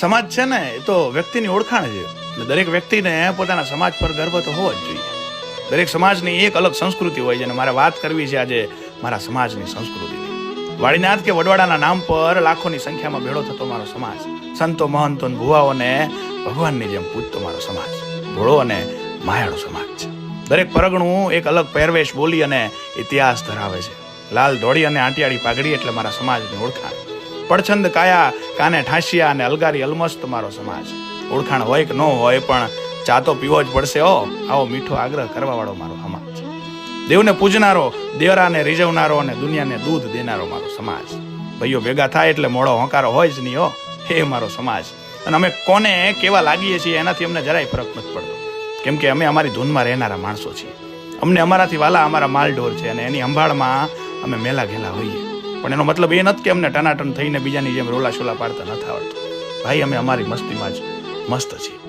સમાજ છે ને, એ તો વ્યક્તિની ઓળખાણ છે. ને દરેક વ્યક્તિને પોતાના સમાજ પર ગર્વ તો હોવો જ જોઈએ. દરેક સમાજની એક અલગ સંસ્કૃતિ હોય છે અને મારે વાત કરવી છે આજે મારા સમાજની સંસ્કૃતિની. વાડીનાથ કે વડવાડાના નામ પર લાખોની સંખ્યામાં ભેળો થતો મારો સમાજ. સંતો, મહંતો ભુવાઓને ભગવાનની જેમ પૂજતો મારો સમાજ. ભોળો અને માયાળો સમાજ છે. દરેક પરગણું એક અલગ પહેરવેશ બોલી અને ઇતિહાસ ધરાવે છે. લાલ ધોળી અને આંટિયાળી પાઘડી એટલે મારા સમાજની ઓળખાણ. પડછંદ કાયા, કાને ઠાંસિયા અને અલગારી અલમસ્ત મારો સમાજ. ઓળખાણ હોય કે ન હોય, પણ ચા તો પીવો જ પડશે, હો. આવો મીઠો આગ્રહ કરવાવાળો મારો સમાજ દેવને પૂજનારો, દેવરાને રીઝવનારો અને દુનિયાને દૂધ દેનારો મારો સમાજ. ભાઈઓ ભેગા થાય એટલે મોડો હોંકારો હોય જ નહીં, હો. હે મારો સમાજ. અને અમે કોને કેવા લાગીએ છીએ એનાથી અમને જરાય ફરક નથી પડતો. કેમ કે અમે અમારી ધૂનમાં રહેનારા માણસો છીએ. અમને અમારાથી વાલા અમારા માલઢોર છે અને એની સંભાળમાં અમે મેલા ઘેલા હોઈએ. પણ એનો મતલબ એ નથી કે અમને ટનાટન થઈને બીજાની જેમ રોલા શોલા પાડતા નથી આવડતું. ભાઈ, અમે અમારી મસ્તીમાં જ મસ્ત છીએ.